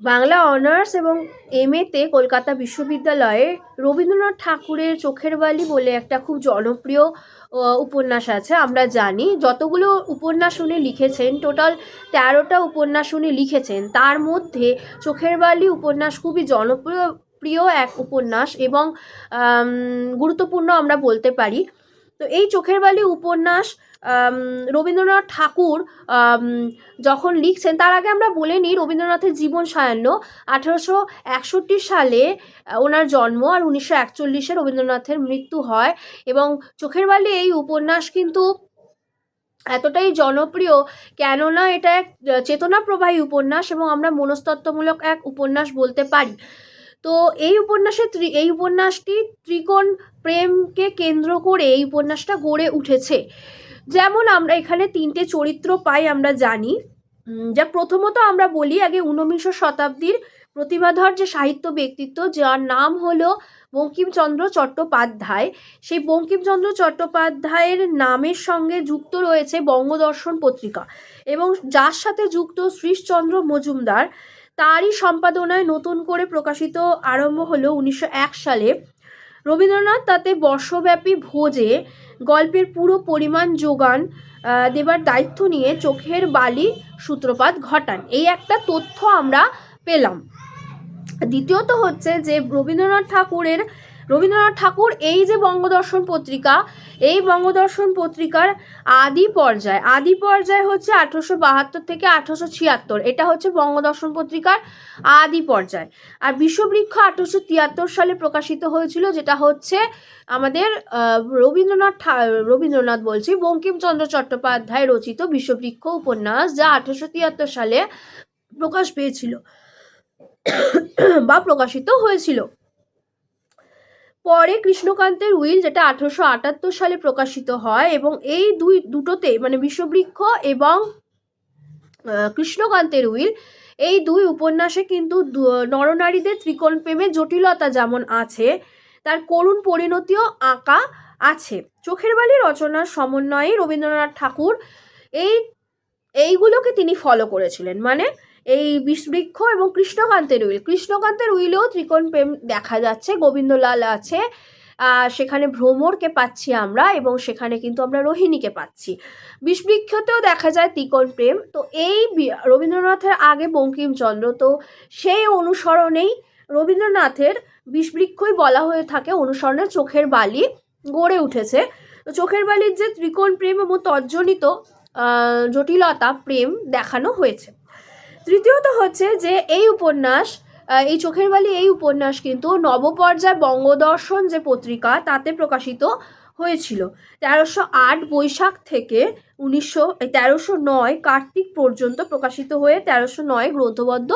Bangla honours এবং M এতে কলকাতা বিশ্ববিদ্যালয়ে রবীন্দ্রনাথ ঠাকুরের চোখের বালি বলে একটা খুব জনপ্রিয় উপন্যাস আছে, আমরা জানি। যতগুলো উপন্যাস উনি লিখেছেন, টোটাল তেরোটা উপন্যাস উনি লিখেছেন, তার মধ্যে চোখের বালি উপন্যাস খুবই জনপ্রিয়, প্রিয় এক উপন্যাস এবং গুরুত্বপূর্ণ আমরা বলতে পারি। তো এই চোখের বালি উপন্যাস রবীন্দ্রনাথ ঠাকুর যখন লিখছেন, তার আগে আমরা বলে নিই রবীন্দ্রনাথের জীবন সায়ান্ন। আঠারোশো একষট্টি সালে ওনার জন্ম আর উনিশশো একচল্লিশে রবীন্দ্রনাথের মৃত্যু হয় এবং চোখের বালি এই উপন্যাস কিন্তু এতটাই জনপ্রিয়, কেননা এটা এক চেতনাপ্রবাহী উপন্যাস এবং আমরা মনস্তত্ত্বমূলক এক উপন্যাস বলতে পারি। তো এই উপন্যাসে এই উপন্যাসটি ত্রিকোণ প্রেমকে কেন্দ্র করে এই উপন্যাসটা গড়ে উঠেছে। যেমন আমরা এখানে তিনটে চরিত্র পাই আমরা জানি। যা প্রথমত আমরা বলি আগে ঊনবিংশ শতাব্দীর প্রতিভাধর যে সাহিত্য ব্যক্তিত্ব, যার নাম হলো বঙ্কিমচন্দ্র চট্টোপাধ্যায়। সেই বঙ্কিমচন্দ্র চট্টোপাধ্যায়ের নামের সঙ্গে যুক্ত রয়েছে বঙ্গদর্শন পত্রিকা এবং যার সাথে যুক্ত শ্রীশচন্দ্র মজুমদার। তারই সম্পাদনায় নতুন করে প্রকাশিত আরম্ভ হল উনিশশো এক সালে। রবীন্দ্রনাথ তাতে বর্ষব্যাপী ভোজে গল্পের পুরো পরিমাণ যোগান দেবার দায়িত্ব নিয়ে চোখের বালি সূত্রপাত ঘটান। এই একটা তথ্য আমরা পেলাম। দ্বিতীয়ত হচ্ছে যে রবীন্দ্রনাথ ঠাকুরের রবীন্দ্রনাথ ঠাকুর এই যে বঙ্গদর্শন পত্রিকা, এই বঙ্গদর্শন পত্রিকার আদি পর্যায় আদি পর্যায় হচ্ছে আঠেরোশো বাহাত্তর থেকে আঠেরোশো ছিয়াত্তর। এটা হচ্ছে বঙ্গদর্শন পত্রিকার আদি পর্যায়। আর বিশ্ববৃক্ষ আঠেরোশো তিয়াত্তর সালে প্রকাশিত হয়েছিল, যেটা হচ্ছে আমাদের রবীন্দ্রনাথ রবীন্দ্রনাথ বলছি, বঙ্কিমচন্দ্র চট্টোপাধ্যায় রচিত বিশ্ববৃক্ষ উপন্যাস, যা আঠেরোশো তিয়াত্তর সালে প্রকাশ পেয়েছিল বা প্রকাশিত হয়েছিল। পরে কৃষ্ণকান্তের উইল, যেটা আঠেরোশো আটাত্তর সালে প্রকাশিত হয়, এবং এই দুই, দুটোতে মানে বিশ্ববৃক্ষ এবং কৃষ্ণকান্তের উইল, এই দুই উপন্যাসে কিন্তু নরনারীদের ত্রিকোণ প্রেমের জটিলতা যেমন আছে, তার করুণ পরিণতিও আঁকা আছে। চোখের বালি রচনার সমন্বয়ে রবীন্দ্রনাথ ঠাকুর এই, এইগুলোকে তিনি ফলো করেছিলেন। মানে এই বিষবৃক্ষ এবং কৃষ্ণকান্তের উইল। কৃষ্ণকান্তের উইলেও ত্রিকোণ প্রেম দেখা যাচ্ছে, গোবিন্দলাল আছে সেখানে ভ্রমরকে পাচ্ছি আমরা এবং সেখানে কিন্তু আমরা রোহিণীকে পাচ্ছি। বিষবৃক্ষতেও দেখা যায় ত্রিকোণ প্রেম। তো এই রবীন্দ্রনাথের আগে বঙ্কিমচন্দ্র, তো সেই অনুসরণেই রবীন্দ্রনাথের বিষবৃক্ষই বলা হয়ে থাকে অনুসরণে চোখের বালি গড়ে উঠেছে। তো চোখের বালির যে ত্রিকোণ প্রেম এবং তজ্জনিত জটিলতা প্রেম দেখানো হয়েছে। তৃতীয়ত হচ্ছে যে এই উপন্যাস এই চোখের বালি এই উপন্যাস কিন্তু নবপর্যায় বঙ্গদর্শন যে পত্রিকা, তাতে প্রকাশিত হয়েছিল। তেরোশো আট বৈশাখ থেকে উনিশশো তেরোশো নয় কার্তিক পর্যন্ত প্রকাশিত হয়ে তেরোশো নয় গ্রন্থবদ্ধ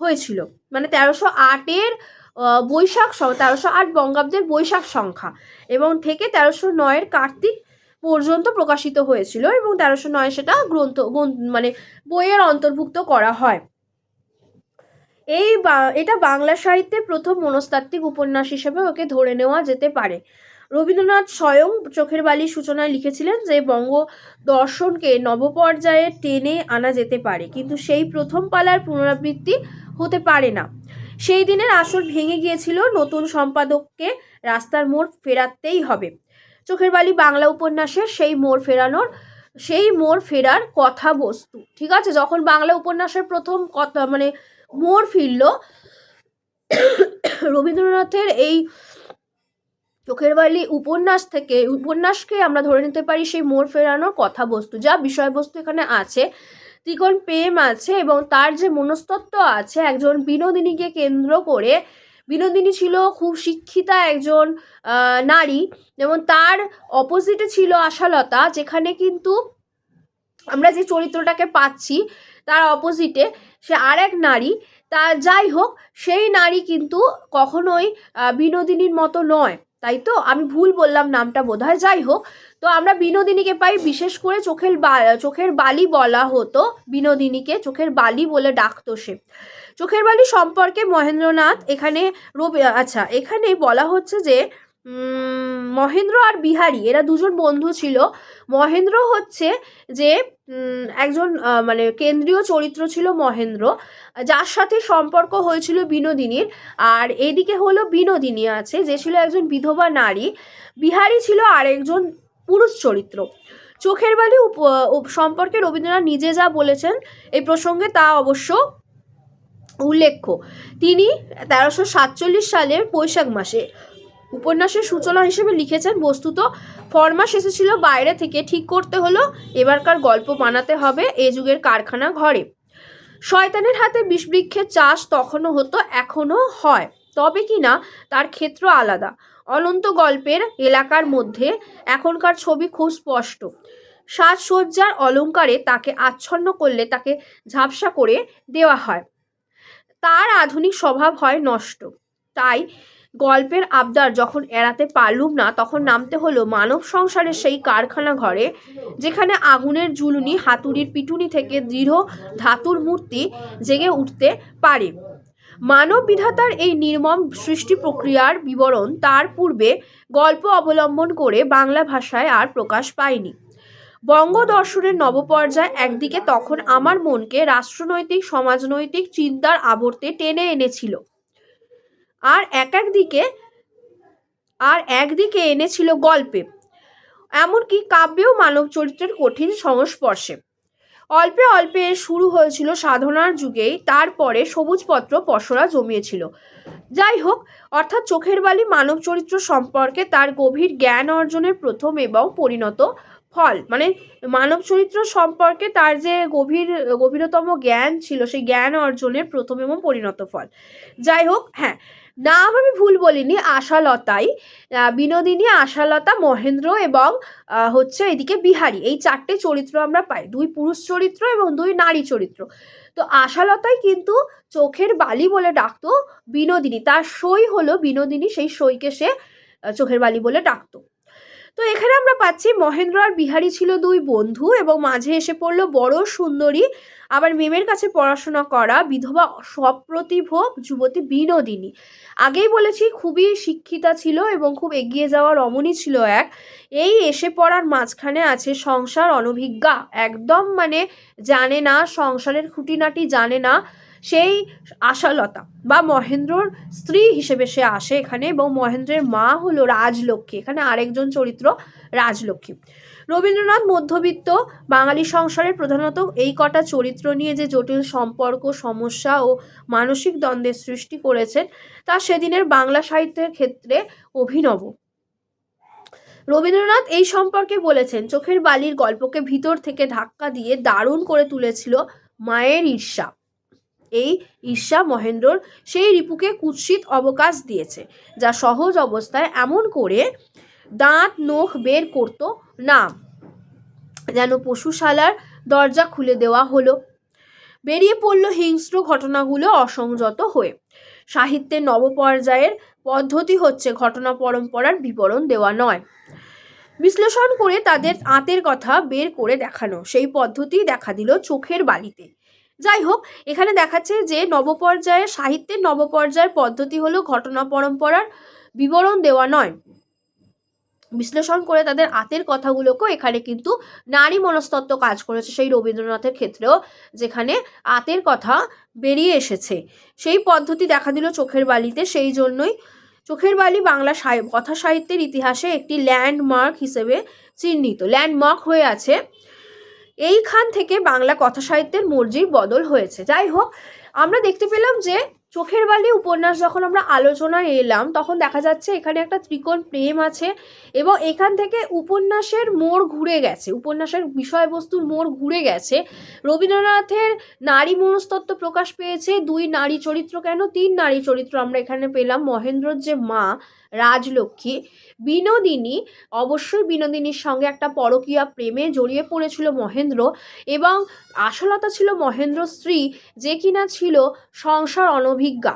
হয়েছিল। মানে তেরোশো আটের বৈশাখ তেরোশো আট বঙ্গাব্দের বৈশাখ সংখ্যা এবং থেকে তেরোশো নয়ের কার্তিক পর্যন্ত প্রকাশিত হয়েছিল এবং তেরোশো নয় সেটা গ্রন্থ মানে বইয়ের অন্তর্ভুক্ত করা হয়। এই এটা বাংলা সাহিত্যের প্রথম মনস্তাত্ত্বিক উপন্যাস হিসেবে ওকে ধরে নেওয়া যেতে পারে। রবীন্দ্রনাথ স্বয়ং চোখের বালির সূচনায় লিখেছিলেন যে বঙ্গ দর্শনকে নবপর্যায়ে টেনে আনা যেতে পারে, কিন্তু সেই প্রথম পালার পুনরাবৃত্তি হতে পারে না। সেই দিনের আসর ভেঙে গিয়েছিল, নতুন সম্পাদককে রাস্তার মোড় ফেরাতেই হবে। চোখের বালি বাংলা উপন্যাসের সেই মোড় ফেরানোর, সেই মোড় ফেরার কথা বস্তু, ঠিক আছে? যখন বাংলা উপন্যাসের প্রথম কথা মানে মোড় ফিরল, রবীন্দ্রনাথের এই চোখের বালি উপন্যাস থেকে, উপন্যাসকে আমরা ধরে নিতে পারি সেই মোড় ফেরানোর কথাবস্তু যা বিষয়বস্তু এখানে আছে, ত্রিকোণ প্রেম আছে এবং তার যে মনস্তত্ত্ব আছে, একজন বিনোদিনীকে কেন্দ্র করে বিনোদিনী ছিল খুব শিক্ষিতা একজন নারী যেমন তার অপোজিটে ছিল আশালতা, যেখানে কিন্তু আমরা যে চরিত্রটাকে পাচ্ছি তার অপোজিটে সে আর এক নারী। তা যাই হোক, সেই নারী কিন্তু কখনোই বিনোদিনীর মতো নয়, তাই তো? আমি ভুল বললাম নামটা বোধ হয় যাই হোক, তো আমরা বিনোদিনীকে পাই, বিশেষ করে চোখের চোখের বালি বলা হতো, বিনোদিনীকে চোখের বালি বলে ডাকতো সে। চোখের বালি সম্পর্কে মহেন্দ্রনাথ এখানে রবি আচ্ছা এখানে বলা হচ্ছে যে মহেন্দ্র আর বিহারি, এরা দুজন বন্ধু ছিল। মহেন্দ্র হচ্ছে যে একজন মানে কেন্দ্রীয় চরিত্র ছিল মহেন্দ্র, যার সাথে সম্পর্ক হয়েছিল বিনোদিনীর। আর এদিকে হলো বিনোদিনী আছে, যে ছিল একজন বিধবা নারী। বিহারি ছিল আরেকজন পুরুষ চরিত্র। চোখের বালি সম্পর্কে রবীন্দ্রনাথ নিজে যা বলেছেন, এই প্রসঙ্গে তা অবশ্য উল্লেখ্য, তিনি তেরোশো সাতচল্লিশ সালের বৈশাখ মাসে উপন্যাসের সূচনা হিসেবে লিখেছেন, বস্তুত ফরমাস এসেছিল বাইরে থেকে ঠিক করতে হলো, এবারকার গল্প বানাতে হবে এ যুগের কারখানা ঘরে। শয়তানের হাতে বিষবৃক্ষের চাষ তখনও হতো এখনও হয়, তবে কি না তার ক্ষেত্র আলাদা। অনন্ত গল্পের এলাকার মধ্যে এখনকার ছবি খুব স্পষ্ট। সাজসজ্জার অলঙ্কারে তাকে আচ্ছন্ন করলে তাকে ঝাপসা করে দেওয়া হয়। তার আধুনিক স্বভাব হয় নষ্ট। তাই গল্পের আবদার যখন এড়াতে পারলুম না, তখন নামতে হলো মানব সংসারের সেই কারখানা ঘরে, যেখানে আগুনের জুলুনি হাতুড়ির পিটুনি থেকে দৃঢ় ধাতুর মূর্তি জেগে উঠতে পারে। মানব বিধাতার এই নির্মম সৃষ্টি প্রক্রিয়ার বিবরণ তার পূর্বে গল্প অবলম্বন করে বাংলা ভাষায় আর প্রকাশ পায়নি। বঙ্গদর্শনের নবপর্যায় একদিকে তখন আমার মনকে রাষ্ট্রনৈতিক, সমাজনৈতিক চিন্তার আবর্তে টেনে এনেছিল। আর এক একদিকে আর একদিকে এনেছিল গল্পে। এমনকি কাব্যেও মানব চরিত্রের কঠিন সংস্পর্শে। অল্পে অল্পে শুরু হয়েছিল সাধনার যুগেই, তারপরে সবুজপত্র পসরা জমিয়েছিল। যাই হোক, অর্থাৎ চোখের বালি মানব চরিত্র সম্পর্কে তার গভীর জ্ঞান অর্জনের প্রথম এবং পরিণত ফল মানে মানব চরিত্র সম্পর্কে তার যে গভীর, গভীরতম জ্ঞান ছিল, সেই জ্ঞান অর্জনের প্রথম এবং পরিণত ফল। যাই হোক হ্যাঁ নাম আমি ভুল বলিনি, আশালতাই। বিনোদিনী, আশালতা, মহেন্দ্র এবং হচ্ছে এদিকে বিহারি। এই চারটে চরিত্র আমরা পাই। দুই পুরুষ চরিত্র এবং দুই নারী চরিত্র। তো আশালতাই কিন্তু চোখের বালি বলে ডাকতো বিনোদিনী। তার সই হলো বিনোদিনী, সেই সইকে সে চোখের বালি বলে ডাকতো। তো এখানে আমরা পাচ্ছি মহেন্দ্র আর বিহারি ছিল দুই বন্ধু এবং মাঝে এসে পড়ল বড় সুন্দরী, আবার মেমের কাছে পড়াশোনা করা বিধবা সপ্রতিভ যুবতী বিনোদিনী। আগেই বলেছি খুবই শিক্ষিতা ছিল এবং খুব এগিয়ে যাওয়া রমণী ছিল এক। এই এসে পড়ার মাঝখানে আছে সংসার অনভিজ্ঞা। একদম মানে জানে না, সংসারের খুঁটিনাটি জানে না। সেই আশালতা বা মহেন্দ্রর স্ত্রী হিসেবে সে আসে এখানে এবং মহেন্দ্রের মা হলো রাজলক্ষ্মী। এখানে আরেকজন চরিত্র রাজলক্ষ্মী। রবীন্দ্রনাথ মধ্যবিত্ত, বাঙালি সংসারের প্রধানত এই কটা চরিত্র নিয়ে যে জটিল সম্পর্ক, সমস্যা ও মানসিক দ্বন্দ্বের সৃষ্টি করেছেন, তা সেদিনের বাংলা সাহিত্যের ক্ষেত্রে অভিনব। রবীন্দ্রনাথ এই সম্পর্কে বলেছেন, চোখের বালির গল্পকে ভিতর থেকে ধাক্কা দিয়ে দারুণ করে তুলেছিল মায়ের ঈর্ষা। এই ঈর্ষা মহেন্দ্রর, সেই রিপুকে কুৎসিত অবকাশ দিয়েছে, যা সহজ অবস্থায় এমন করে দাঁত নখ বের করতো না, যেন পশুশালার দরজা খুলে দেওয়া হলো। বেরিয়ে পড়ল হিংস্র ঘটনাগুলো অসংযত হয়ে। সাহিত্যের নবপর্যায়ের পদ্ধতি হচ্ছে ঘটনা পরম্পরার বিবরণ দেওয়া নয়। বিশ্লেষণ করে তাদের আঁতের কথা বের করে দেখানো, সেই পদ্ধতি দেখা দিল চোখের বালিতে। যাই হোক এখানে দেখাচ্ছে যে নবপর্যায়ের সাহিত্যের নবপর্যায়ের পদ্ধতি হলো ঘটনা পরম্পরার বিবরণ দেওয়া নয়। বিশ্লেষণ করে তাদের আতের কথাগুলোকেও এখানে কিন্তু নারী মনস্তত্ত্ব কাজ করেছে সেই রবীন্দ্রনাথের ক্ষেত্রেও, যেখানে আতের কথা বেরিয়ে এসেছে। সেই পদ্ধতি দেখা দিল চোখের বালিতে, সেই জন্যই চোখের বালি বাংলা কথা সাহিত্যের ইতিহাসে একটি ল্যান্ডমার্ক হিসেবে চিহ্নিত। ল্যান্ডমার্ক হয়ে আছে এইখান থেকে বাংলা কথা সাহিত্যের মর্জির বদল হয়েছে। যাই হোক আমরা দেখতে পেলাম যে চোখের বালি উপন্যাস যখন আমরা আলোচনায় এলাম, তখন দেখা যাচ্ছে এখানে একটা ত্রিকোণ প্রেম আছে এবং এখান থেকে উপন্যাসের মোড় ঘুরে গেছে, উপন্যাসের বিষয়বস্তুর মোড় ঘুরে গেছে। রবীন্দ্রনাথের নারী মনস্তত্ত্ব প্রকাশ পেয়েছে, দুই নারী চরিত্র কেন? তিন নারী চরিত্র আমরা এখানে পেলাম, মহেন্দ্রর যে মা, রাজলক্ষ্মী। বিনোদিনী, অবশ্যই বিনোদিনীর সঙ্গে একটা পরকীয়া প্রেমে জড়িয়ে পড়েছিল মহেন্দ্র এবং আশালতা ছিল মহেন্দ্র স্ত্রী, যে কিনা ছিল সংসার অনভিজ্ঞা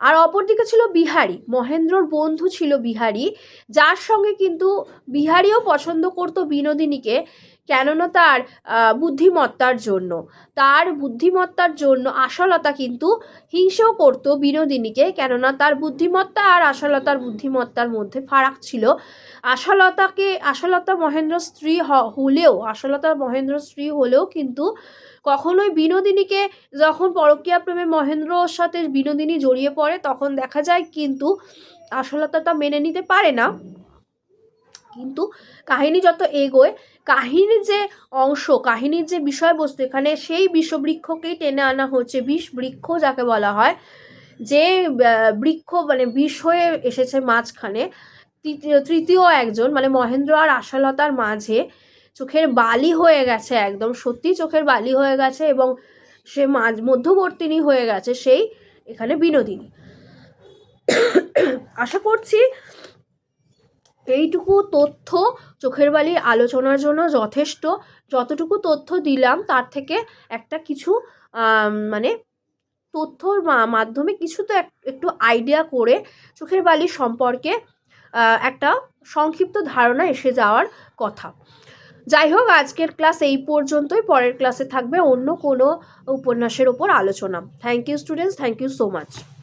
আর অপরদিকে ছিল বিহারি। মহেন্দ্রর বন্ধু ছিল বিহারি, যার সঙ্গে কিন্তু বিহারিও পছন্দ করতো বিনোদিনীকে। কেননা তার বুদ্ধিমত্তার জন্য। তার বুদ্ধিমত্তার জন্য আশালতা কিন্তু হিংসেও করতো বিনোদিনীকে, কেননা তার বুদ্ধিমত্তা আর আশালতার বুদ্ধিমত্তার মধ্যে ফারাক ছিল। আশালতাকে আশালতা মহেন্দ্র স্ত্রী হলেও আশালতা মহেন্দ্র স্ত্রী হলেও কিন্তু কখনোই বিনোদিনীকে যখন পরকীয়া প্রেমে মহেন্দ্রর সাথে বিনোদিনী জড়িয়ে পড়ে, তখন দেখা যায় কিন্তু আশালতা তা মেনে নিতে পারে না। কিন্তু কাহিনী যত এগোয়, কাহিনীর যে অংশ, কাহিনীর যে বিষয়বস্তু, এখানে সেই বিষবৃক্ষকেই টেনে আনা হচ্ছে বিষ বৃক্ষ যাকে বলা হয়, যে বৃক্ষ মানে বিষ হয়ে এসেছে মাঝখানে। তৃতীয় তৃতীয় একজন মানে মহেন্দ্র আর আশালতার মাঝে চোখের বালি হয়ে গেছে একদম সত্যি চোখের বালি হয়ে গেছে এবং সে মাঝ, মধ্যবর্তিনী হয়ে গেছে সেই এখানে বিনোদিনী। আশা করছি এইটুকু তথ্য চোখের বালির আলোচনার জন্য যথেষ্ট। যতটুকু তথ্য দিলাম, তার থেকে একটা কিছু মানে তথ্যর মাধ্যমে কিছু তো এক- একটু আইডিয়া করে চোখের বালি সম্পর্কে একটা সংক্ষিপ্ত ধারণা এসে যাওয়ার কথা। যাই হোক, আজকের ক্লাস এই পর্যন্তই। পরের ক্লাসে থাকবে অন্য কোনো উপন্যাসের ওপর আলোচনা। Thank you students thank you so much